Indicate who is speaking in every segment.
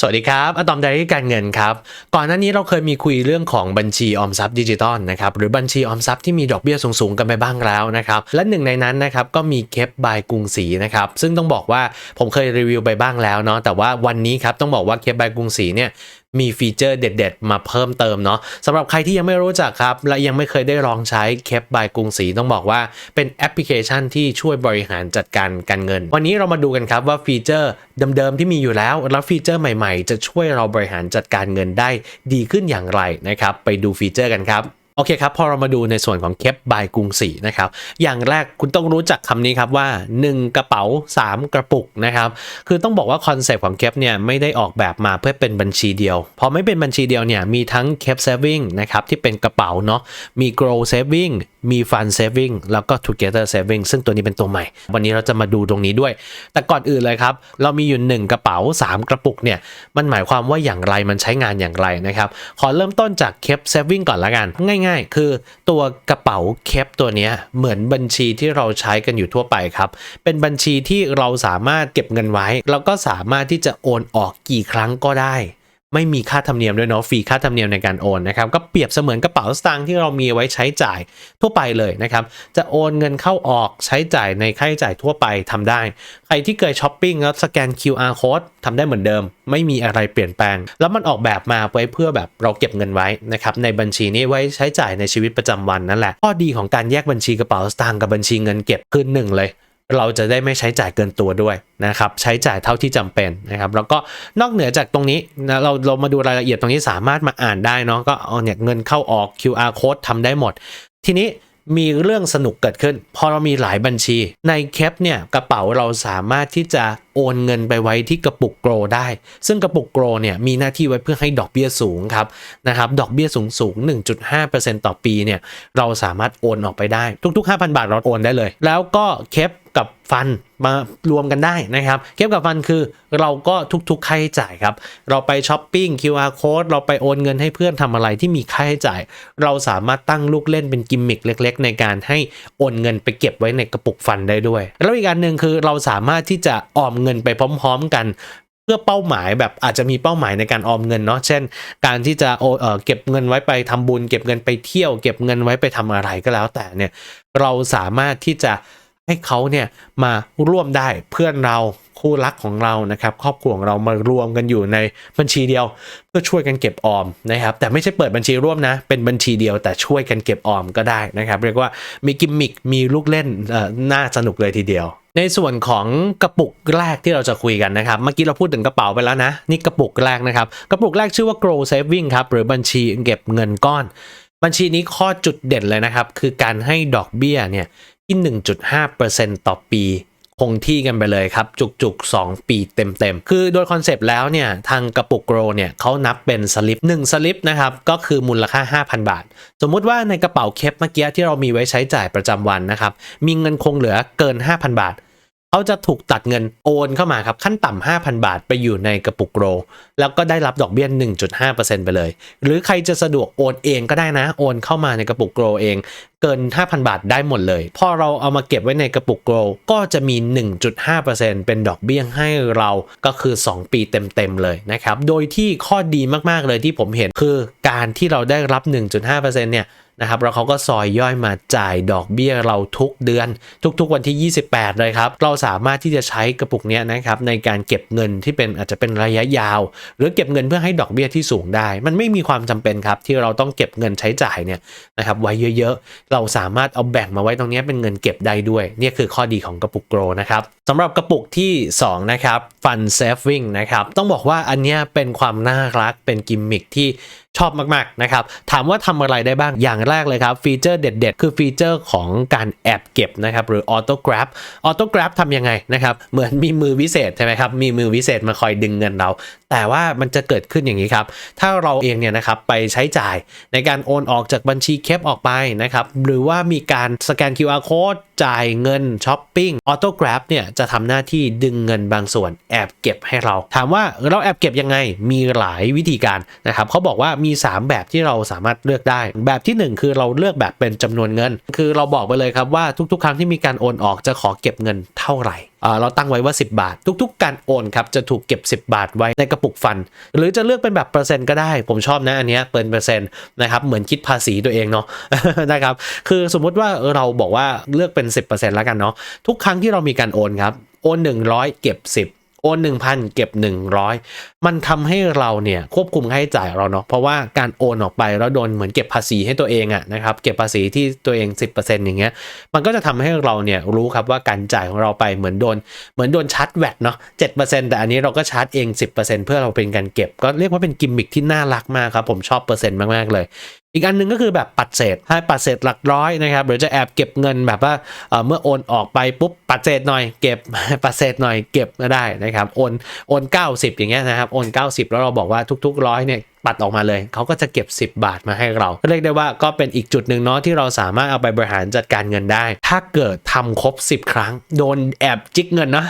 Speaker 1: สวัสดีครับอะตอมไดรี่การเงินครับ ก่อนหน้านี้เราเคยมีคุยเรื่องของบัญชีออมทรัพย์ดิจิตอลนะครับ หรือบัญชีออมทรัพย์ที่มีดอกเบี้ยสูงๆกันไปบ้างแล้วนะครับ และหนึ่งในนั้นนะครับก็มีเคปบายกรุงศรีนะครับ ซึ่งต้องบอกว่าผมเคยรีวิวไปบ้างแล้วเนาะ แต่ว่าวันนี้ครับต้องบอกว่าเคปบายกรุงศรีเนี่ยมีฟีเจอร์เด็ด ๆ มาเพิ่มเติมเนาะสำหรับใครที่ยังไม่รู้จักครับ และยังไม่เคยได้ลองใช้เคปบายกรุงศรีต้องบอกว่าเป็นแอปพลิเคชันที่ช่วยบริหารจัดการการเงิน วันนี้เรามาดูกันครับว่าฟีเจอร์เดิมๆที่มีอยู่แล้วแล้วฟีเจอร์ใหม่ ๆ จะช่วยเราบริหารจัดการเงินได้ดีขึ้นอย่างไรนะครับไปดูฟีเจอร์กันครับ โอเคครับ พอเรามาดูในส่วนของเคปบายกรุงศรีนะครับ อย่างแรกคุณต้องรู้จักคำนี้ครับว่า 1 กระเป๋า 3 กระปุกนะครับ คือต้องบอกว่าคอนเซปต์ของเคปเนี่ยไม่ได้ออกแบบมาเพื่อเป็นบัญชีเดียว พอไม่เป็นบัญชีเดียวเนี่ยมีทั้งเคปเซฟวิ่งนะครับที่เป็นกระเป๋าเนาะมีโกลเซฟวิ่งมี fund saving แล้วก็ together saving ซึ่งตัวนี้เป็นตัวใหม่ วันนี้เราจะมาดูตรงนี้ด้วย แต่ก่อนอื่นเลยครับ เรามีอยู่ 1 กระเป๋า 3 กระปุกเนี่ย มันหมายความว่าอย่างไรมันใช้งานอย่างไรนะครับ ขอเริ่มต้นจาก keep saving ก่อนละกัน ง่าย ๆ คือตัวกระเป๋า keep ตัวนี้เหมือนบัญชีที่เราใช้กันอยู่ทั่วไปครับ เป็นบัญชีที่เราสามารถเก็บเงินไว้ แล้วก็สามารถที่จะโอนออกกี่ครั้งก็ได้ ไม่มีค่าธรรมเนียมด้วยเนาะฟรีค่าธรรมเนียมในการโอนนะครับก็เปรียบเสมือนกระเป๋าสตางค์ที่เรามีไว้ใช้จ่ายทั่วไปเลยนะครับจะโอนเงินเข้าออกใช้จ่ายในค่าใช้จ่ายทั่วไปทำได้ ใครที่เคยช้อปปิ้งแล้วสแกน QR code ทำได้เหมือนเดิม ไม่มีอะไรเปลี่ยนแปลง แล้วมันออกแบบมาไว้เพื่อแบบเราเก็บเงินไว้นะครับในบัญชีนี้ไว้ใช้จ่ายในชีวิตประจำวันนั่นแหละข้อดีของการแยกบัญชีกระเป๋าสตางค์กับบัญชีเงินเก็บคือหนึ่งเลย เราจะได้ไม่ใช้จ่ายเกินตัวด้วยนะครับใช้จ่ายเท่าที่จำเป็นนะครับแล้วก็นอกเหนือจากตรงนี้นะเราเรามาดูรายละเอียดตรงนี้สามารถมาอ่านได้เนาะก็เอาเนี่ยเงินเข้าออก QR code ทำได้หมด ทีนี้มีเรื่องสนุกเกิดขึ้น พอเรามีหลายบัญชี ในแคปเนี่ยกระเป๋าเราสามารถที่จะโอนเงินไปไว้ที่กระปุกโกลได้ ซึ่งกระปุกโกลเนี่ยมีหน้าที่ไว้เพื่อให้ดอกเบี้ยสูงครับนะครับดอกเบี้ยสูงสูง 1.5%ต่อปีเนี่ยเราสามารถโอนออกไปได้ทุก ๆ 5,000 บาทเราโอนได้เลย แล้วก็เคป กับฟันมารวมกันได้นะครับเคปกับฟันคือเราก็ทุกๆค่าใช้จ่ายครับ เราไปช้อปปิ้ง QR code เราไปโอนเงินให้เพื่อนทำอะไรที่มีค่าใช้จ่าย เราสามารถตั้งลูกเล่นเป็นกิมมิคเล็ก ๆ ในการให้โอนเงินไปเก็บไว้ในกระปุกฟันได้ด้วย แล้วอีกอันหนึ่งคือเราสามารถที่จะออมเงินไปพร้อม ๆ กันเพื่อเป้าหมายแบบอาจจะมีเป้าหมายในการออมเงินเนาะเช่น การที่จะโอเออเก็บเงินไว้ไปทำบุญ เก็บเงินไปเที่ยว เก็บเงินไว้ไปทำอะไรก็แล้วแต่เนี่ยเราสามารถที่จะ ให้เขาเนี่ยมาร่วมได้เพื่อนเราคู่รักของเรานะครับครอบครัวของเรามารวมกันอยู่ในบัญชีเดียว เพื่อช่วยกันเก็บออมนะครับแต่ไม่ใช่เปิดบัญชีร่วมนะ เป็นบัญชีเดียวแต่ช่วยกันเก็บออมก็ได้นะครับ เรียกว่ามีกิมมิคมีลูกเล่นเอ่อน่าสนุกเลยทีเดียวในส่วนของกระปุกแรกที่เราจะคุยกันนะครับ เมื่อกี้เราพูดถึงกระเป๋าไปแล้วนะ นี่กระปุกแรกนะครับ กระปุกแรกชื่อว่า grow saving ครับ หรือบัญชีเก็บเงินก้อน บัญชีนี้ข้อจุดเด่นเลยนะครับ คือการให้ดอกเบี้ยเนี่ย ที่ 1.5%ต่อปีคงที่กันไปเลยครับ จุกๆ 2 ปีเต็มๆ คือโดยคอนเซปต์แล้วเนี่ย ทางกระปุกโกรเนี่ยเขานับเป็นสลิป1สลิปนะครับ ก็คือมูลค่า 5,000 บาท สมมุติว่าในกระเป๋าเคปเมื่อกี้ที่เรามีไว้ใช้จ่ายประจำวันนะครับ มีเงินคงเหลือเกิน 5,000 บาท เขาจะถูกตัดเงินโอนเข้ามาครับขั้นต่ำ5,000 บาทไปอยู่ในกระปุกโกรแล้วก็ได้รับดอกเบี้ย 1.5%ไปเลย หรือใครจะสะดวกโอนเองก็ได้นะ โอนเข้ามาในกระปุกโกรเอง เกิน 5,000 บาทได้หมดเลย พอเราเอามาเก็บไว้ในกระปุกโกลก็จะมี 1.5%เป็นดอกเบี้ยให้เราก็คือ 2 ปีเต็มๆเลยนะครับ โดยที่ข้อดีมากๆเลยที่ผมเห็นคือการที่เราได้รับ 1.5%เนี่ย นะครับแล้วเขาก็ซอยย่อยมาจ่ายดอกเบี้ยเราทุกเดือน ทุกๆวันที่ 28 เลยครับ เราสามารถที่จะใช้กระปุกนี้นะครับในการเก็บเงินที่เป็นอาจจะเป็นระยะยาว หรือเก็บเงินเพื่อให้ดอกเบี้ยที่สูงได้ มันไม่มีความจำเป็นครับที่เราต้องเก็บเงินใช้จ่ายเนี่ยนะครับไว้เยอะๆ เราสามารถเอาแบ่งมาไว้ตรงนี้เป็นเงินเก็บได้ด้วยนี่คือข้อดีของกระปุกโกรนะครับสำหรับกระปุกที่ 2 นะครับ Fun Saving นะครับต้องบอกว่าอันนี้เป็นความน่ารักเป็นกิมมิคที่ ชอบมากๆนะครับ ถามว่าทำอะไรได้บ้างอย่างแรกเลยครับ ฟีเจอร์เด็ด ๆ คือฟีเจอร์ของการแอบเก็บนะครับ หรือ Auto Grab Auto Grab ทำยังไงนะครับ เหมือนมีมือวิเศษใช่ไหมครับ มีมือวิเศษมาคอยดึงเงินเรา แต่ว่ามันจะเกิดขึ้นอย่างนี้ครับ ถ้าเราเองเนี่ยนะครับไปใช้จ่ายในการโอนออกจากบัญชีเคปออกไปนะครับ หรือว่ามีการสแกน QR code จ่ายเงินช้อปปิ้งออโต้กราฟเนี่ยจะทำหน้าที่ดึงเงินบางส่วนแอบเก็บให้เรา ถามว่าเราแอบเก็บยังไงมีหลายวิธีการนะครับเขาบอกว่ามี 3 แบบที่เราสามารถเลือกได้ แบบที่ 1 คือเราเลือกแบบเป็นจำนวนเงิน คือเราบอกไปเลยครับว่าทุกๆ ครั้งที่มีการโอนออกจะขอเก็บเงินเท่าไหร่เราตั้งไว้ว่า 10 บาท ทุก ๆ การโอนครับจะถูกเก็บ 10 บาทไว้ในกระปุกฟัน หรือจะเลือกเป็นแบบเปอร์เซ็นต์ก็ได้ ผมชอบนะอันเนี้ยเป็นเปอร์เซ็นต์นะครับเหมือนคิดภาษีตัวเองเนาะนะครับคือสมมุติว่าเราบอกว่าเลือกเป็น 10%แล้วกันเนาะทุกครั้งที่เรามีการโอนครับโอน 100 เก็บ 10 โอน1,000เก็บ100มันทำให้เราเนี่ยควบคุมค่าใช้จ่ายเราเนาะเพราะว่าการโอนออกไปแล้วโดนเหมือนเก็บภาษีให้ตัวเองอะนะครับเก็บภาษีที่ตัวเอง 10%อย่างเงี้ยมันก็จะทำให้เราเนี่ยรู้ครับว่าการจ่ายของเราไปเหมือนโดน เหมือนโดนชาร์จแวตเนาะ7%แต่อันนี้เราก็ชาร์จเอง 10%เพื่อเราเป็นการเก็บ ก็เรียกว่าเป็นกิมมิคที่น่ารักมากครับผมชอบเปอร์เซ็นต์มากๆเลย อีกอันหนึงก็คือแบบปัดเศษให้ปัดเศษหลักร้อยนะครับหรือจะแอบเก็บเงินแบบว่าเอ่อเมื่อโอนออกไปปุ๊บปัดเศษหน่อยเก็บปัดเศษหน่อยเก็บก็ได้นะครับโอนโอน 90 อย่างเงี้ยนะครับโอน 90 แล้วเราบอกว่าทุกๆร้อยเนี่ยปัดออกมาเลยเขาก็จะเก็บ 10 บาทมาให้เราเรียกได้ว่าก็เป็นอีกจุดหนึ่งเนาะที่เราสามารถเอาไปบริหารจัดการเงินได้ถ้าเกิดทำครบ 10 ครั้ง โดนแอบจิกเงินเนาะ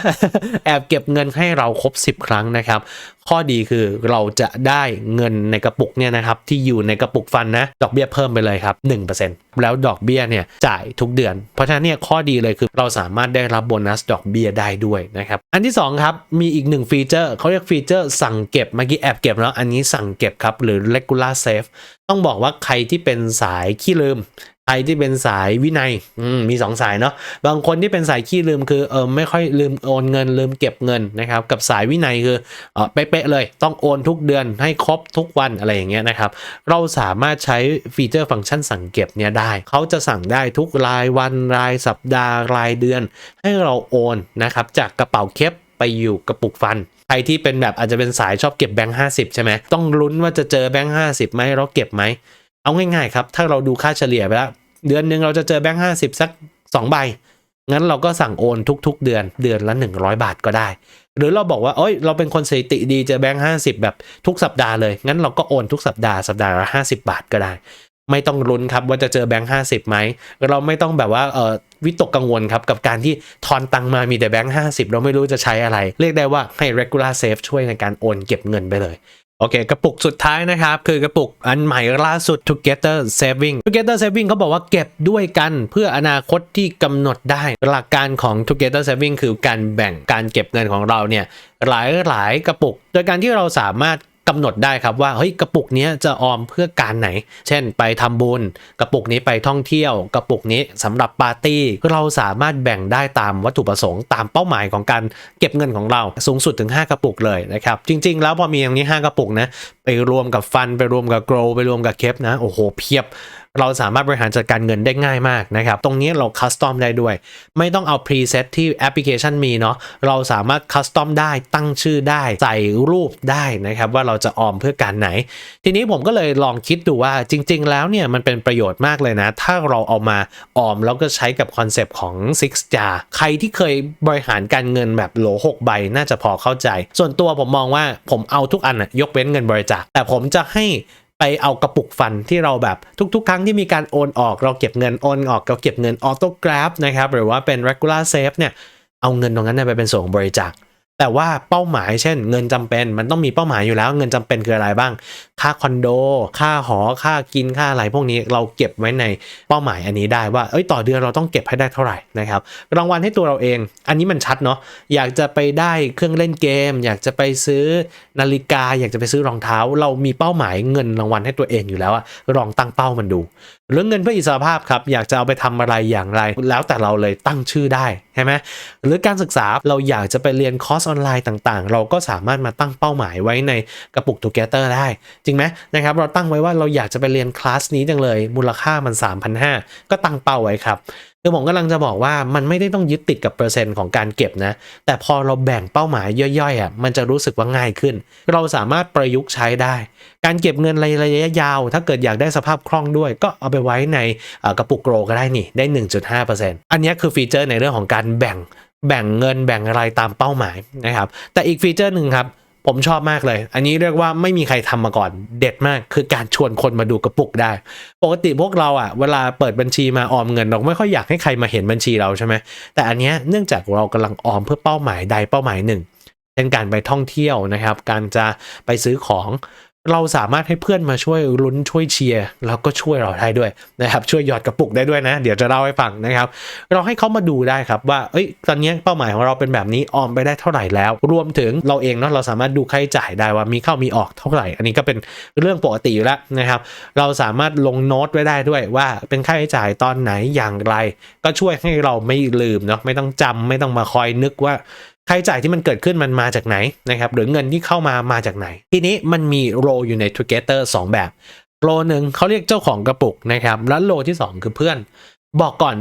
Speaker 1: แอบเก็บเงินให้เราครบ 10 ครั้งนะครับ ข้อดีคือเราจะได้เงินในกระปุกเนี่ยนะครับ ที่อยู่ในกระปุกฟันนะ ดอกเบี้ยเพิ่มไปเลยครับ 1%แล้วดอกเบี้ยเนี่ยจ่ายทุกเดือน เพราะฉะนั้นเนี่ยข้อดีเลยคือเราสามารถได้รับโบนัสดอกเบี้ยได้ด้วยนะครับ อันที่สองครับ มีอีกหนึ่งฟีเจอร์เขาเรียกฟีเจอร์สั่งเก็บ เมื่อกี้แอบเก็บแล้ว อันนี้สั่งเก็บครับ หรือ regular save ต้องบอกว่าใครที่เป็นสายขี้ลืม ใครที่เป็นสายวินัยมมีสองสายเนาะบางคนที่เป็นสายขี้ลืมคือเออไม่ค่อยลืมโอนเงินลืมเก็บเงินนะครับกับสายวินัยคือเออเป๊ะเลย ต้องโอนทุกเดือนให้ครบทุกวันอะไรอย่างเงี้ยนะครับเราสามารถใช้ฟีเจอร์ฟังก์ชันสั่งเก็บเนี่ยได้เขาจะสั่งได้ทุกรายวันรายสัปดาห์รายเดือน ให้เราโอนนะครับจากกระเป๋าเคปไปอยู่กระปุกฟันใครที่เป็นแบบอาจจะเป็นสายชอบเก็บแบงค์ห้าสิบใช่ไหมต้องลุ้นว่าจะเจอแบงค์ห้าสิบไหมเราเก็บไหม เอาง่ายๆครับ ถ้าเราดูค่าเฉลี่ยไปแล้ว เดือนหนึ่งเราจะเจอแบงค์ห้าสิบสัก2ใบ งั้นเราก็สั่งโอนทุกๆ เดือนเดือนละ 100 บาทก็ได้ หรือเราบอกว่าเอ้ยเราเป็นคนสถิติดีเจอแบงค์ห้าสิบแบบทุกสัปดาห์เลย งั้นเราก็โอนทุกสัปดาห์สัปดาห์ละห้าสิบาทก็ได้ ไม่ต้องลุ้นครับว่าจะเจอแบงค์ห้าสิบไหมเราไม่ต้องแบบว่าเออวิตกกังวลครับกับการที่ทอนตังมามีแต่แบงค์ห้าสิบเราไม่รู้จะใช้อะไร เรียกได้ว่าให้ regular save ช่วยในการโอนเก็บเงินไปเลย โอเค กระปุกสุดท้ายนะครับ คือกระปุกอันใหม่ล่าสุด Together Saving Together Saving เขาบอกว่าเก็บด้วยกันเพื่ออนาคตที่กำหนดได้ หลักการของ Together Saving คือการแบ่งการเก็บเงินของเราเนี่ยหลายหลายกระปุก โดยการที่เราสามารถ กำหนดได้ครับว่าเฮ้ยกระปุกนี้จะออมเพื่อการไหน เช่น ไปทำบุญ กระปุกนี้ไปท่องเที่ยว กระปุกนี้สำหรับปาร์ตี้ เราสามารถแบ่งได้ตามวัตถุประสงค์ตามเป้าหมายของการเก็บเงินของเราสูงสุดถึง 5 กระปุกเลยนะครับ จริง ๆ แล้วพอมีอย่างนี้ 5 กระปุกนะไปรวมกับฟันไปรวมกับโกลไปรวมกับเคปนะโอ้โหเพียบ เราสามารถบริหารจัดการเงินได้ง่ายมากนะครับ ตรงนี้เราคัสตอมได้ด้วย ไม่ต้องเอาพรีเซตที่แอปพลิเคชันมีเนาะเราสามารถคัสตอมได้ตั้งชื่อได้ ใส่รูปได้นะครับ ว่าเราจะออมเพื่อการไหน ทีนี้ผมก็เลยลองคิดดูว่าจริง ๆ แล้วเนี่ยมันเป็นประโยชน์มากเลยนะ ถ้าเราเอามาออมแล้วก็ใช้กับคอนเซปต์ของ Six Jar ใครที่เคยบริหารการเงินแบบโหล6ใบน่าจะพอเข้าใจ ส่วนตัวผมมองว่าผมเอาทุกอันอะยกเว้นเงินบริจาคแต่ผมจะให้ ไปเอากระปุกฟันที่เราแบบทุกๆ ครั้งที่มีการโอนออกเราเก็บเงินโอนออกเราเก็บเงินออโต้กราฟนะครับหรือว่าเป็น regular save เนี่ยเอาเงินตรงนั้นไปเป็นส่วนของบริจาค แต่ว่าเป้าหมายเช่น เงินจำเป็นมันต้องมีเป้าหมายอยู่แล้ว เงินจำเป็นคืออะไรบ้าง ค่าคอนโด ค่าหอค่ากินค่าอะไรพวกนี้เราเก็บไว้ในเป้าหมายอันนี้ได้ว่าเอ้ยต่อเดือนเราต้องเก็บให้ได้เท่าไหร่นะครับรางวัลให้ตัวเราเอง อันนี้มันชัดเนาะอยากจะไปได้เครื่องเล่นเกม อยากจะไปซื้อนาฬิกา อยากจะไปซื้อรองเท้า เรามีเป้าหมายเงินรางวัลให้ตัวเองอยู่แล้วอะลองตั้งเป้ามันดูเรื่องเงินเพื่ออิสรภาพครับอยากจะเอาไปทำอะไรอย่างไร แล้วแต่เราเลยตั้งชื่อได้ใช่ไหมหรือการศึกษาเราอยากจะไปเรียนคอร์สออนไลน์ต่างๆ เราก็สามารถมาตั้งเป้าหมายไว้ในกระปุก Together ได้ จริงไหมนะครับเราตั้งไว้ว่าเราอยากจะไปเรียนคลาสนี้จังเลยมูลค่ามัน 3,500 ก็ตั้งเป้าไว้ครับ คือผมกำลังจะบอกว่ามันไม่ได้ต้องยึดติดกับเปอร์เซ็นต์ของการเก็บนะ แต่พอเราแบ่งเป้าหมายย่อยๆอะมันจะรู้สึกว่าง่ายขึ้น เราสามารถประยุกต์ใช้ได้ การเก็บเงินระยะยาว ถ้าเกิดอยากได้สภาพคล่องด้วย ก็เอาไปไว้ในกระปุกโกลก็ได้นี่ได้ 1.5%อันนี้คือฟีเจอร์ในเรื่องของการแบ่งแบ่งเงินแบ่งอะไรตามเป้าหมายนะครับแต่อีกฟีเจอร์หนึ่งครับ ผมชอบมากเลย อันนี้เรียกว่าไม่มีใครทำมาก่อน เด็ดมากคือการชวนคนมาดูกระปุกได้ ปกติพวกเราอะเวลาเปิดบัญชีมาออมเงินเราไม่ค่อยอยากให้ใครมาเห็นบัญชีเราใช่ไหมแต่อันเนี้ยเนื่องจากเรากำลังออมเพื่อเป้าหมายใดเป้าหมายหนึ่งเช่นการไปท่องเที่ยวนะครับ การจะไปซื้อของ เราสามารถให้เพื่อนมาช่วยลุ้นช่วยเชียร์แล้วก็ช่วยเราได้ด้วยนะครับช่วยหยอดกระปุกได้ด้วยนะ เดี๋ยวจะเล่าให้ฟังนะครับ เราให้เขามาดูได้ครับว่าเอ้ยตอนนี้เป้าหมายของเราเป็นแบบนี้ออมไปได้เท่าไหร่แล้ว รวมถึงเราเองเนาะเราสามารถดูค่าใช้จ่ายได้ว่ามีเข้ามีออกเท่าไหร่ อันนี้ก็เป็นเรื่องปกติอยู่แล้วนะครับ เราสามารถลงโน้ตไว้ได้ด้วยว่าเป็นค่าใช้จ่ายตอนไหนอย่างไร ก็ช่วยให้เราไม่ลืมเนาะไม่ต้องจำไม่ต้องมาคอยนึกว่า ค่าใช้จ่ายที่มันเกิดขึ้นมันมาจากไหนนะครับหรือเงินที่เข้ามามาจากไหน ทีนี้มันมีโรอยู่ใน Together 2 แบบโรหนึ่งเขาเรียกเจ้าของกระปุกนะครับแล้วโรที่ 2 คือเพื่อน บอกก่อน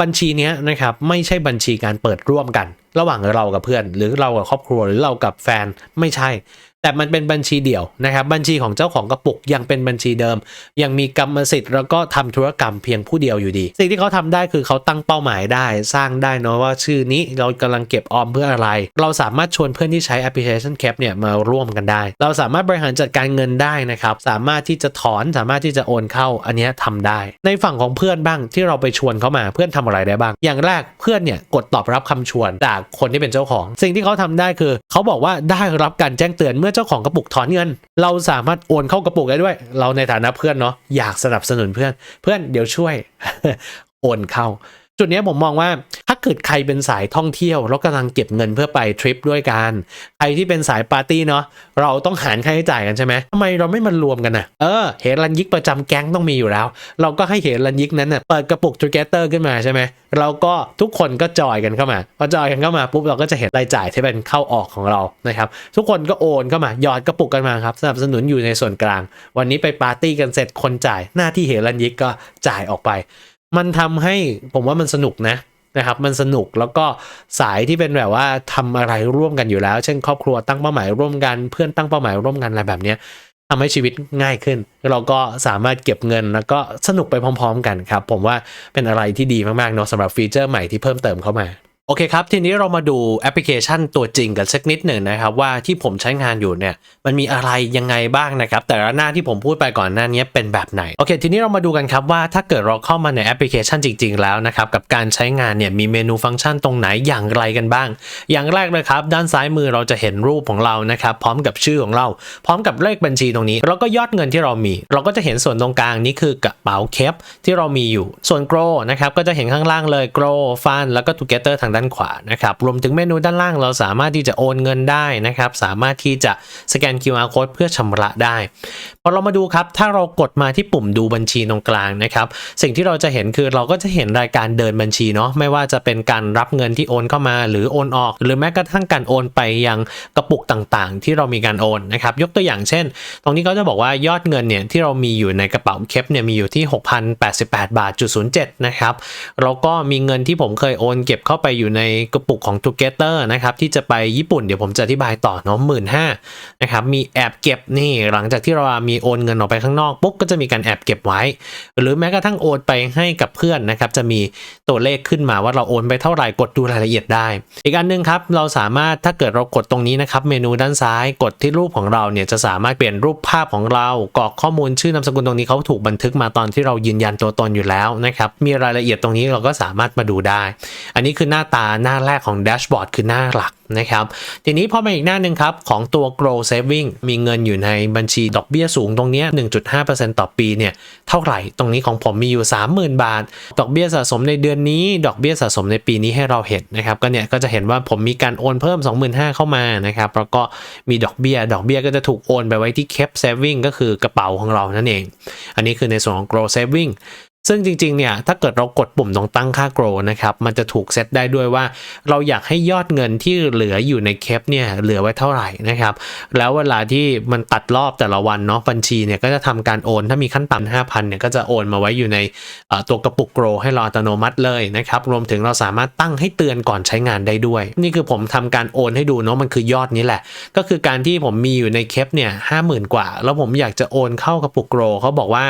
Speaker 1: บัญชีเนี้ยนะครับไม่ใช่บัญชีการเปิดร่วมกัน ระหว่างเรากับเพื่อน หรือเรากับครอบครัวหรือเรากับแฟนไม่ใช่ แต่มันเป็นบัญชีเดี่ยวนะครับบัญชีของเจ้าของกระปุกยังเป็นบัญชีเดิม ยังมีกรรมสิทธิ์แล้วก็ทำธุรกรรมเพียงผู้เดียวอยู่ดี สิ่งที่เขาทำได้คือเขาตั้งเป้าหมายได้ สร้างได้เนะว่าชื่อนี้เรากำลังเก็บออมเพื่ออะไร เราสามารถชวนเพื่อนที่ใช้แอปพลิเคชันแคปเนี่ยมาร่วมกันได้ เราสามารถบริหารจัดการเงินได้นะครับสามารถที่จะถอนสามารถที่จะโอนเข้าอันนี้ยทำได้ ในฝั่งของเพื่อนบ้างที่เราไปชวนเขามาเพื่อนทำอะไรได้บ้าง อย่างแรกเพื่อนเนี่ยกดตอบรับคำชวนจากคนที่เป็นเจ้าของ สิ่งที่เขาทำได้คือ เขาบอกว่าได้รับการแจ้งเตือนเมื่อเจ้าของกระปุกถอนเงิน เราสามารถโอนเข้ากระปุกได้ด้วย เราในฐานะเพื่อนเนาะอยากสนับสนุนเพื่อน เพื่อนเดี๋ยวช่วย โอนเข้า จุดนี้ผมมองว่าถ้าเกิดใครเป็นสายท่องเที่ยวแล้วกำลังเก็บเงินเพื่อไปทริปด้วยกันใครที่เป็นสายปาร์ตี้เนาะเราต้องหารค่าใช้จ่ายกันใช่ไหมทำไมเราไม่มารวมกันนะเออเหรันยิกประจำแก๊งต้องมีอยู่แล้ว เราก็ให้เหรันยิกนั้นเน่ะเปิดกระปุก Together ขึ้นมาใช่ไหมเราก็ทุกคนก็จอยกันเข้ามาพอจอยกันเข้ามาปุ๊บเราก็จะเห็นรายจ่ายที่เป็นเข้าออกของเรานะครับทุกคนก็โอนเข้ามาหยอดกระปุกกันมาครับสนับสนุนอยู่ในส่วนกลาง วันนี้ไปปาร์ตี้กันเสร็จคนจ่ายหน้าที่เหรันยิกก็จ่ายออกไป มันทำให้ผมว่ามันสนุกนะนะครับมันสนุกแล้วก็สายที่เป็นแบบว่าทำอะไรร่วมกันอยู่แล้ว เช่น ครอบครัวตั้งเป้าหมายร่วมกันเพื่อนตั้งเป้าหมายร่วมกันอะไรแบบนี้ยทำให้ชีวิตง่ายขึ้น เราก็สามารถเก็บเงินแล้วก็สนุกไปพร้อม ๆ กันครับ ผมว่าเป็นอะไรที่ดีมากๆเนาะสำหรับฟีเจอร์ใหม่ที่เพิ่มเติมเข้ามา โอเคครับ ทีนี้เรามาดูแอปพลิเคชันตัวจริงกันสักนิดหนึ่งนะครับ ว่าที่ผมใช้งานอยู่เนี่ยมันมีอะไรยังไงบ้างนะครับ แต่ละหน้าที่ผมพูดไปก่อนหน้านี้เป็นแบบไหน โอเค ทีนี้เรามาดูกันครับว่าถ้าเกิดเราเข้ามาในแอปพลิเคชันจริง ๆ แล้วนะครับ กับการใช้งานเนี่ยมีเมนูฟังก์ชันตรงไหนอย่างไรกันบ้าง อย่างแรกเลยครับ ด้านซ้ายมือเราจะเห็นรูปของเรานะครับพร้อมกับชื่อของเรา พร้อมกับเลขบัญชีตรงนี้ แล้วก็ยอดเงินที่เรามี เราก็จะเห็นส่วนตรงกลางนี่คือกระเป๋าเคปที่เรามีอยู่ ส่วน grow นะครับก็จะเห็นข้างล่างเลย grow fund แล้วก็ together ทางด้านขวานะครับรวมถึงเมนูด้านล่างเราสามารถที่จะโอนเงินได้นะครับ สามารถที่จะสแกน QR code เพื่อชำระได้พอเรามาดูครับ ถ้าเรากดมาที่ปุ่มดูบัญชีตรงกลางนะครับ สิ่งที่เราจะเห็นคือเราก็จะเห็นรายการเดินบัญชีเนาะไม่ว่าจะเป็นการรับเงินที่โอนเข้ามาหรือโอนออก หรือแม้กระทั่งการโอนไปยังกระปุกต่างๆ ที่เรามีการโอนนะครับยกตัวอย่างเช่น ตรงนี้ก็จะบอกว่ายอดเงินเนี่ยที่เรามีอยู่ในกระเป๋าเคปเนี่ยมีอยู่ที่ 6,088 บาทจุด07นะครับแล้วก็มีเงินที่ผมเคยโอนเก็บเข้าไปอยู่ในกระปุกของ Together นะครับที่จะไปญี่ปุ่นเดี๋ยวผมจะอธิบายต่อเนาะหมื่นห้านะครับมีแอบเก็บนี่หลังจากที่เรามีโอนเงินออกไปข้างนอกปุ๊บก็จะมีการแอบเก็บไว้ หรือแม้กระทั่งโอนไปให้กับเพื่อนนะครับจะมีตัวเลขขึ้นมาว่าเราโอนไปเท่าไหร่กดดูรายละเอียดได้ อีกอันหนึงครับเราสามารถถ้าเกิดเรากดตรงนี้นะครับเมนูด้านซ้ายกดที่รูปของเราเนี่ยจะสามารถเปลี่ยนรูปภาพของเรากรอกข้อมูลชื่อนามสกุลตรงนี้เขาถูกบันทึกมาตอนที่เรายืนยันตัวตนอยู่แล้วนะครับมีรายละเอียดตรงนี้เราก็สามารถมาดูได้ อันนี้คือหน้าตาหน้าแรกของแดชบอร์ดคือหน้าหลักนะครับ ทีนี้พอมาอีกหน้าหนึ่งครับ ของตัว grow saving มีเงินอยู่ในบัญชีดอกเบี้ยสูงตรงนี้ 1.5%ต่อปีเนี่ย เท่าไหร่ตรงนี้ของผมมีอยู่ 30,000 บาท ดอกเบี้ยสะสมในเดือนนี้ ดอกเบี้ยสะสมในปีนี้ให้เราเห็นนะครับ ก็เนี่ยก็จะเห็นว่าผมมีการโอนเพิ่ม 25,000 เข้ามานะครับ แล้วก็มีดอกเบี้ย ดอกเบี้ยก็จะถูกโอนไปไว้ที่ cap saving ก็คือกระเป๋าของเรานั่นเอง อันนี้คือในส่วนของ grow saving ซึ่งจริงๆ เนี่ย ถ้าเกิดเรากดปุ่มตรงตั้งค่า grow นะครับ มันจะถูกเซตได้ด้วยว่า เราอยากให้ยอดเงินที่เหลืออยู่ในเคปเนี่ย เหลือไว้เท่าไหร่นะครับ แล้วเวลาที่มันตัดรอบแต่ละวันเนาะ บัญชีเนี่ยก็จะทำการโอน ถ้ามีขั้นต่ำ5,000 เนี่ย ก็จะโอนมาไว้อยู่ในตัวกระปุก grow ให้เราอัตโนมัติเลยนะครับ รวมถึงเราสามารถตั้งให้เตือนก่อนใช้งานได้ด้วย นี่คือผมทำการโอนให้ดูเนาะ มันคือยอดนี้แหละ ก็คือการที่ผมมีอยู่ในเคปเนี่ยห้าหมื่นกว่า แล้วผมอยากจะโอนเข้ากระปุก grow เขาบอกว่า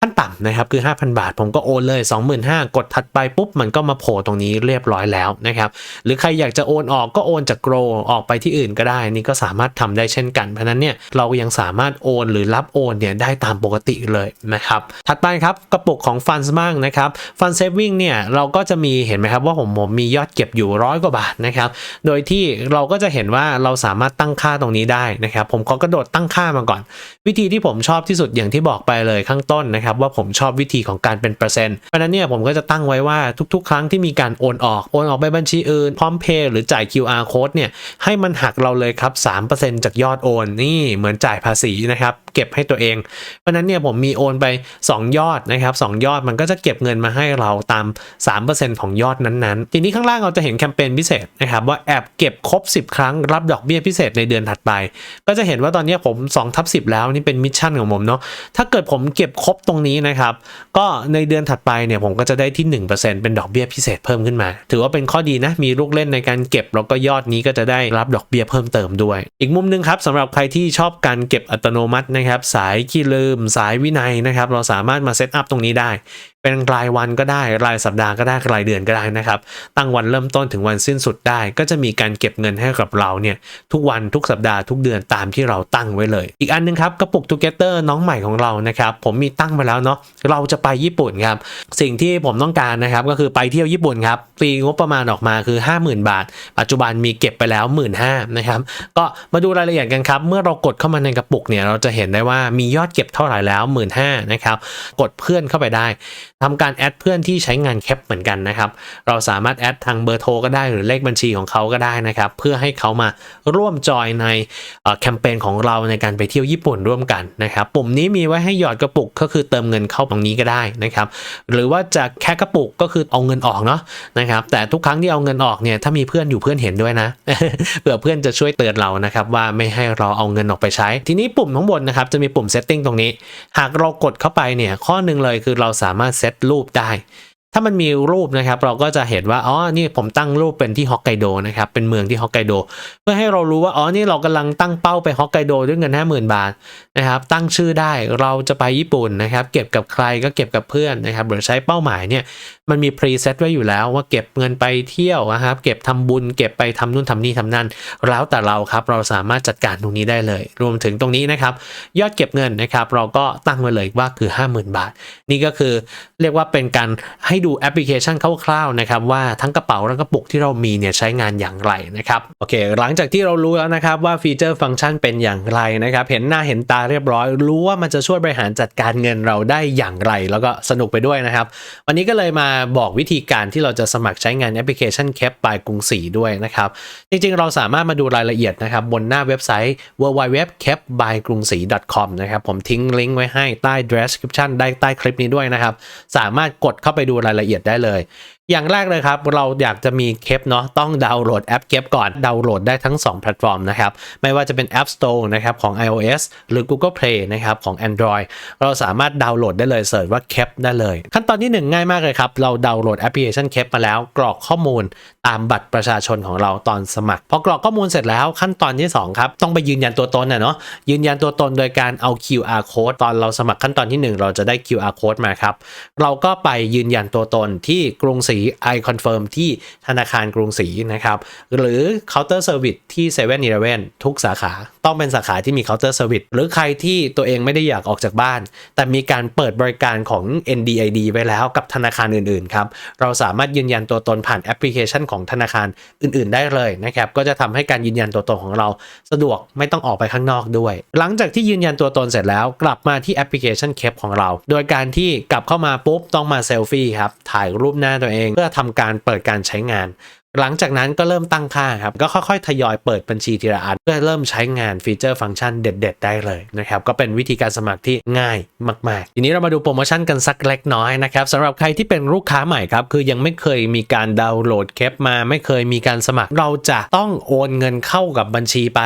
Speaker 1: ขั้นต่ำนะครับคือ 5,000 บาทผมก็โอนเลย 25,000 กดถัดไปปุ๊บ มันก็มาโผล่ตรงนี้เรียบร้อยแล้วนะครับ หรือใครอยากจะโอนออกก็โอนจากโกลออกไปที่อื่นก็ได้ นี่ก็สามารถทำได้เช่นกัน เพราะฉะนั้นเนี่ยเรายังสามารถโอนหรือรับโอนเนี่ยได้ตามปกติเลยนะครับ ถัดไปครับกระปุกของฟันส์บ้างนะครับฟันเซฟวิ่งเนี่ยเราก็จะมีเห็นไหมครับว่าผมผมมียอดเก็บอยู่ร้อยกว่าบาทนะครับ โดยที่เราก็จะเห็นว่าเราสามารถตั้งค่าตรงนี้ได้นะครับ ผมขอกระโดดตั้งค่ามาก่อน วิธีที่ผมชอบที่สุดอย่างที่บอกไปเลยข้างต้นนะครับ ว่าผมชอบวิธีของการเป็นเปอร์เซ็นต์เพราะนั้นเนี่ยผมก็จะตั้งไว้ว่าทุกๆ ครั้งที่มีการโอนออกโอนออกไปบัญชีอื่นพร้อมเพย์หรือจ่าย QR code เนี่ยให้มันหักเราเลยครับ3%จากยอดโอนนี่เหมือนจ่ายภาษีนะครับ เก็บให้ตัวเอง เพราะนั้นเนี่ยผมมีโอนไป 2 ยอดนะครับ2ยอดมันก็จะเก็บเงินมาให้เราตาม 3%ของยอดนั้นๆ ทีนี้ข้างล่างเราจะเห็นแคมเปญพิเศษนะครับว่าแอบเก็บครบ 10 ครั้งรับดอกเบี้ยพิเศษในเดือนถัดไป ก็จะเห็นว่าตอนนี้ผม2ทับ10 แล้วนี่เป็นมิชชั่นของผมเนาะถ้าเกิดผมเก็บครบตรงนี้นะครับก็ในเดือนถัดไปเนี่ยผมก็จะได้ที่ 1%เป็นดอกเบี้ยพิเศษเพิ่มขึ้นมา ถือว่าเป็นข้อดีนะมีลูกเล่นในการเก็บแล้วก็ยอดนี้ก็จะได้รับดอกเบี้ยเพิ่มเติมด้วย อีกมุมนึงครับสำหรับใครที่ชอบการเก็บอัตโนมัตินะครับ สายขี้ลืม สายวินัยนะครับ เราสามารถมาเซตอัพตรงนี้ได้ เป็นรายวันก็ได้รายสัปดาห์ก็ได้รายเดือนก็ได้นะครับ ตั้งวันเริ่มต้นถึงวันสิ้นสุดได้ ก็จะมีการเก็บเงินให้กับเราเนี่ยทุกวันทุกสัปดาห์ทุกเดือนตามที่เราตั้งไว้เลย อีกอันหนึงครับกระปุก Together น้องใหม่ของเรานะครับผมมีตั้งไปแล้วเนาะเราจะไปญี่ปุ่นครับสิ่งที่ผมต้องการนะครับก็คือไปเที่ยวญี่ปุ่นครับปีงบประมาณออกมาคือ 50,000 บาท ปัจจุบันมีเก็บไปแล้ว 1 5ื่นนะครับก็มาดูรายละเอียดกันครับเมื่อเรากดเข้ามาในกระปุกเนี่ยเราจะเห็นได้ว่ามียอดเก็บเท่าไหร่แล้ว 1 5ื่นนะครับกดเพื่อนเข้าไปได้ ทำการแอดเพื่อนที่ใช้งานแคปเหมือนกันนะครับ เราสามารถแอดทางเบอร์โทรก็ได้หรือเลขบัญชีของเขาก็ได้นะครับ เพื่อให้เขามาร่วมจอยในแคมเปญของเราในการไปเที่ยวญี่ปุ่นร่วมกันนะครับ ปุ่มนี้มีไว้ให้หยอดกระปุกก็คือเติมเงินเข้าตรงนี้ก็ได้นะครับ หรือว่าจะแค่กระปุกก็คือเอาเงินออกเนาะนะครับ แต่ทุกครั้งที่เอาเงินออกเนี่ยถ้ามีเพื่อนอยู่เพื่อนเห็นด้วยนะเผื่อเพื่อนจะช่วยเตือนเรานะครับว่าไม่ให้เราเอาเงินออกไปใช้ ทีนี้ปุ่มข้างบนนะครับจะมีปุ่ม setting ตรงนี้ หากเรากดเข้าไปเนี่ยข้อหนึ่งเลยคือเราสามารถเซตรูปได้ ถ้ามันมีรูปนะครับ เราก็จะเห็นว่าอ๋อนี่ผมตั้งรูปเป็นที่ฮอกไกโดนะครับเป็นเมืองที่ฮอกไกโดเพื่อให้เรารู้ว่าอ๋อนี่เรากำลังตั้งเป้าไปฮอกไกโดด้วยเงิน 50,000 บาท นะครับตั้งชื่อได้เราจะไปญี่ปุ่นนะครับเก็บกับใครก็เก็บกับเพื่อนนะครับหรือใช้เป้าหมายเนี่ยมันมีพรีเซตไว้อยู่แล้วว่าเก็บเงินไปเที่ยวนะครับเก็บทำบุญ เก็บไปทำนู่นทำนี่ทำนั่นแล้วแต่เราครับเราสามารถจัดการตรงนี้ได้เลย รวมถึงตรงนี้นะครับยอดเก็บเงินนะครับเราก็ตั้งไว้เลยว่าคือ 50,000 บาท นี่ก็คือเรียกว่าเป็นการให้ดูแอปพลิเคชันคร่าวๆนะครับว่าทั้งกระเป๋าและกระปุกที่เรามีเนี่ยใช้งานอย่างไรนะครับโอเค หลังจากที่เรารู้แล้วนะครับว่าฟีเจอร์ฟังก์ชันเป็นอย่างไรนะครับเห็นหน้าเห็นตาเรียบร้อย รู้ว่ามันจะช่วยบริหารจัดการเงินเราได้อย่างไร แล้วก็สนุกไปด้วยนะครับ วันนี้ก็เลยมาบอกวิธีการที่เราจะสมัครใช้งานแอปพลิเคชัน c a p by กรุงศรีด้วยนะครับ จริงๆ เราสามารถมาดูรายละเอียดนะครับ บนหน้าเว็บไซต์ www.capbygrungsri.com นะครับ ผมทิ้งลิงก์ไว้ให้ใต้ description ได้ใต้คลิปนี้ด้วยนะครับ สามารถกดเข้าไปดูรายละเอียดได้เลย อย่างแรกเลยครับ เราอยากจะมีเคปเนาะต้องดาวน์โหลดแอปเคปก่อนดาวน์โหลดได้ทั้ง 2 แพลตฟอร์มนะครับ ไม่ว่าจะเป็น App Store นะครับของ iOS หรือ Google Play นะครับของ Android เราสามารถดาวน์โหลดได้เลยเสิร์ชว่าเคปได้เลย ขั้นตอนที่ 1 ง่ายมากเลยครับ เราดาวน์โหลดแอปพลิเคชันเคปมาแล้ว กรอกข้อมูลตามบัตรประชาชนของเราตอนสมัครพอกรอกข้อมูลเสร็จแล้วขั้นตอนที่2ครับต้องไปยืนยันตัวตนนะเนาะยืนยันตัวตนโดยการเอา QR code ตอนเราสมัครขั้นตอนที่ 1 เราจะได้ QR code มาครับเราก็ไปยืนยันตัวตนที่กรุงศรี i confirm ที่ธนาคารกรุงศรีนะครับ หรือ counter service ที่7 e เ e ่ e อทุกสาขาต้องเป็นสาขาที่มี counter service หรือใครที่ตัวเองไม่ได้อยากออกจากบ้าน แต่มีการเปิดบริการของ NDID ไว้แล้วกับธนาคารอื่นๆครับเราสามารถยืนยันตัวตนผ่านแอปพลิเคชันของธนาคารอื่น ๆ ได้เลยนะครับก็จะทำให้การยืนยันตัวตนของเราสะดวกไม่ต้องออกไปข้างนอกด้วย หลังจากที่ยืนยันตัวตนเสร็จแล้ว กลับมาที่แอปพลิเคชันเคปของเรา โดยการที่กลับเข้ามาปุ๊บต้องมาเซลฟี่ครับถ่ายรูปหน้าตัวเองเพื่อทำการเปิดการใช้งาน หลังจากนั้นก็เริ่มตั้งค่าครับ ก็ค่อยๆ ทยอยเปิดบัญชีทีละอันเพื่อเริ่มใช้งานฟีเจอร์ฟังก์ชันเด็ด ๆ ได้เลยนะครับ ก็เป็นวิธีการสมัครที่ง่ายมาก ๆ ทีนี้เรามาดูโปรโมชั่นกันสักเล็กน้อยนะครับสำหรับใครที่เป็นลูกค้าใหม่ครับ คือยังไม่เคยมีการดาวน์โหลดเคปมาไม่เคยมีการสมัคร เราจะต้องโอนเงินเข้ากับบัญชีไป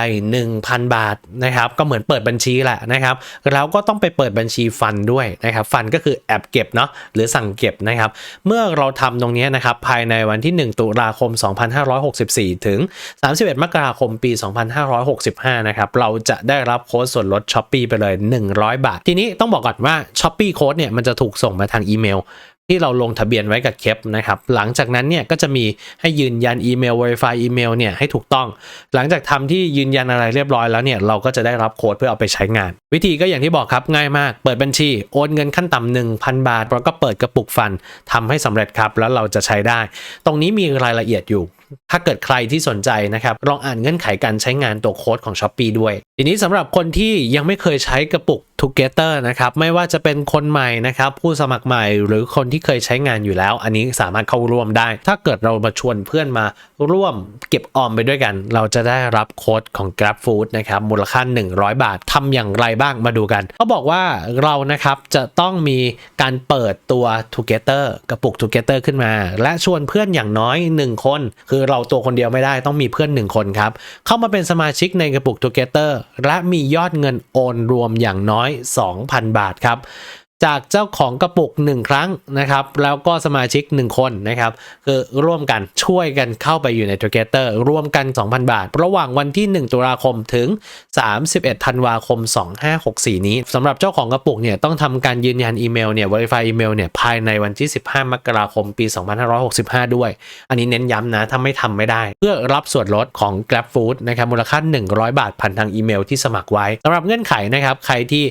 Speaker 1: 1,000 บาทนะครับก็เหมือนเปิดบัญชีแหละนะครับแล้วก็ต้องไปเปิดบัญชีฟันด้วยนะครับฟันก็คือแอบเก็บเนาะหรือสั่งเก็บนะครับเมื่อเราทำตรงนี้นะครับภายในวันที่ 1 ตุลาคม2564 ถึง 31 มกราคมปี 2565 นะครับ เราจะได้รับโค้ดส่วนลด s h อ p e e ไปเลย 100 บาท ทีนี้ต้องบอกก่อนว่า s h อ p e e โค้ดเนี่ยมันจะถูกส่งมาทางอีเมล ที่เราลงทะเบียนไว้กับเคปนะครับหลังจากนั้นเนี่ยก็จะมีให้ยืนยันอีเมล Verify อีเมลเนี่ยให้ถูกต้อง หลังจากทำที่ยืนยันอะไรเรียบร้อยแล้วเนี่ยเราก็จะได้รับโค้ดเพื่อเอาไปใช้งาน วิธีก็อย่างที่บอกครับง่ายมากเปิดบัญชี โอนเงินขั้นต่ำ1,000 บาทแล้วก็เปิดกระปุกฟันทำให้สำเร็จครับแล้วเราจะใช้ได้ ตรงนี้มีรายละเอียดอยู่ถ้าเกิดใครที่สนใจนะครับลองอ่านเงื่อนไขการใช้งานตัวโค้ดของ s h อ p e e ด้วย ทีนี้สำหรับคนที่ยังไม่เคยใช้กระปุก Together นะครับไม่ว่าจะเป็นคนใหม่นะครับผู้สมัครใหม่หรือคนที่เคยใช้งานอยู่แล้ว อันนี้สามารถเข้าร่วมได้ ถ้าเกิดเรามาชวนเพื่อนมาร่วมเก็บออมไปด้วยกัน เราจะได้รับโค้ดของ Grab Food นะครับมูลค่า 100 บาททำอย่างไรบ้างมาดูกันเขาบอกว่าเรานะครับจะต้องมีการเปิดตัว Together กระปุก Together ขึ้นมา และชวนเพื่อนอย่างน้อย 1 คน คือเราตัวคนเดียวไม่ได้ต้องมีเพื่อน 1 คนครับเข้ามาเป็นสมาชิกในกระปุก Together และมียอดเงินโอนรวมอย่างน้อย2,000 บาทครับ จากเจ้าของกระปุก 1 ครั้งนะครับ แล้วก็สมาชิก 1 คนนะครับ คือร่วมกันช่วยกันเข้าไปอยู่ใน Together ร่วมกัน 2,000 บาท ระหว่างวันที่ 1 ตุลาคมถึง 31 ธันวาคม 2564 นี้สำหรับเจ้าของกระปุกเนี่ยต้องทำการยืนยันอีเมลเนี่ย verify อีเมลเนี่ยภายในวันที่ 15 มกราคมปี 2565 ด้วย อันนี้เน้นย้ำนะถ้าไม่ทำไม่ได้ เพื่อรับส่วนลดของ Grab Food นะครับมูลค่า 100 บาทผ่านทางอีเมลที่สมัครไว้สำหรับเงื่อนไขนะครับใครที่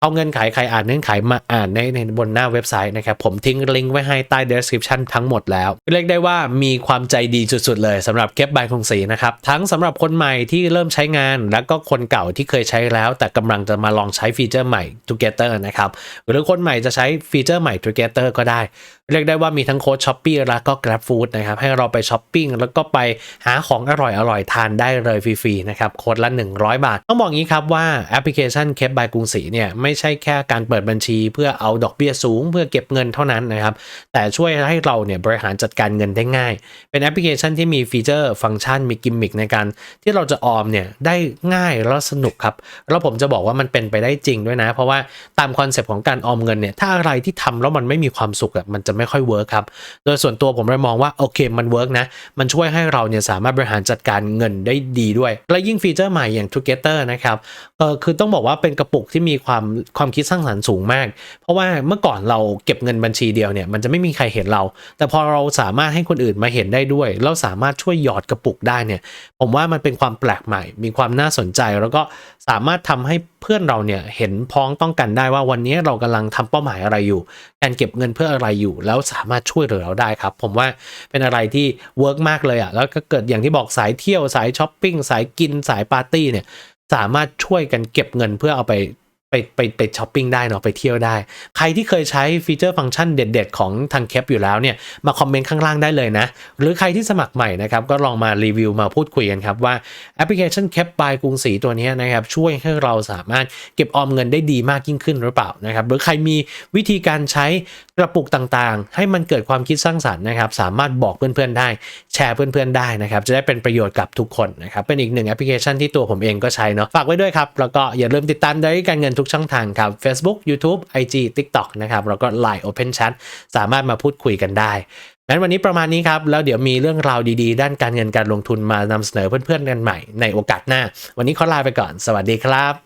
Speaker 1: เอาเงื่อนไขใครอ่านเงื่อนไขมาอ่านในในบนหน้าเว็บไซต์นะครับ ผมทิ้งลิงก์ไว้ให้ใต้ description ทั้งหมดแล้ว เรียกได้ว่ามีความใจดีสุดๆ เลยสำหรับเก็บบายคงสีนะครับ ทั้งสำหรับคนใหม่ที่เริ่มใช้งาน แล้วก็คนเก่าที่เคยใช้แล้ว แต่กำลังจะมาลองใช้ฟีเจอร์ใหม่ Together นะครับ หรือคนใหม่จะใช้ฟีเจอร์ใหม่ Together ก็ได้ เรียกได้ว่ามีทั้งโค้ดช้อปปี้แล้วก็ Grab Food นะครับให้เราไปช้อปปิ้งแล้วก็ไปหาของอร่อยๆทานได้เลยฟรีๆนะครับโค้ดละ 100 บาท ต้องบอกงี้ครับว่าแอปพลิเคชันเคปบายกรุงศรีเนี่ยไม่ใช่แค่การเปิดบัญชี เพื่อเอาดอกเบี้ยสูง เพื่อเก็บเงินเท่านั้นนะครับ แต่ช่วยให้เราเนี่ยบริหารจัดการเงินได้ง่าย เป็นแอปพลิเคชันที่มีฟีเจอร์ฟังก์ชันมีกิมมิคในการที่เราจะออมเนี่ยได้ง่ายแล้วสนุกครับแล้วผมจะบอกว่ามันเป็นไปได้จริงด้วยนะ เพราะว่าตามคอนเซปต์ของการออมเงินเนี่ยถ้าอะไรที่ทำแล้วมันไม่มีความสุขอะมันจะไม่ค่อยเวิร์คครับโดยส่วนตัวผมเลยมองว่าโอเคมันเวิร์กนะมันช่วยให้เราเนี่ยสามารถบริหารจัดการเงินได้ดีด้วย และยิ่งฟีเจอร์ใหม่อย่าง Together นะครับเออคือต้องบอกว่าเป็นกระปุกที่มีความความคิดสร้างสรรค์สูงมาก เพราะว่าเมื่อก่อนเราเก็บเงินบัญชีเดียวเนี่ยมันจะไม่มีใครเห็นเรา แต่พอเราสามารถให้คนอื่นมาเห็นได้ด้วยแล้วสามารถช่วยหยอดกระปุกได้เนี่ย ผมว่ามันเป็นความแปลกใหม่ มีความน่าสนใจ แล้วก็สามารถทำให้เพื่อนเราเนี่ยเห็นพ้องต้องกันได้ว่าวันนี้เรากำลังทำเป้าหมายอะไรอยู่ การเก็บเงินเพื่ออะไรอยู่ แล้วสามารถช่วยเหลือเราได้ครับ ผมว่าเป็นอะไรที่เวิร์กมากเลยอะ่ะแล้วก็เกิดอย่างที่บอกสายเที่ยวสายช้อปปิ้งสายกินสายปาร์ตี้เนี่ยสามารถช่วยกันเก็บเงินเพื่อเอาไป ไปไปไปช้อปปิ้งได้เนาะไปเที่ยวได้ ใครที่เคยใช้ฟีเจอร์ฟังก์ชันเด็ด ๆ ของทางเคปอยู่แล้วเนี่ยมาคอมเมนต์ข้างล่างได้เลยนะ หรือใครที่สมัครใหม่นะครับ ก็ลองมารีวิวมาพูดคุยกันครับ ว่าแอปพลิเคชันเคปบายกรุงศรีตัวนี้นะครับ ช่วยให้เราสามารถเก็บออมเงินได้ดีมากยิ่งขึ้นหรือเปล่านะครับหรือใครมีวิธีการใช้กระปุกต่างๆ ให้มันเกิดความคิดสร้างสรรค์นะครับสามารถบอกเพื่อนๆได้แชร์เพื่อนๆได้นะครับจะได้เป็นประโยชน์กับทุกคนนะครับเป็นอีกหนึ่งแอปพลิเคชันที่ตัวผมเองก็ใช้เนาะฝากไว้ด้วยครับแล้วก็อย่าลืมติดตามได้การเงินทุกช่องทางครับ Facebook YouTube IG TikTok นะครับแล้วก็ Line Open Chat สามารถมาพูดคุยกันได้งั้นวันนี้ประมาณนี้ครับ แล้วเดี๋ยวมีเรื่องราวดีๆ ด้านการเงินการลงทุนมานำเสนอเพื่อนๆกันใหม่ในโอกาสหน้า วันนี้ขอลาไปก่อน สวัสดีครับ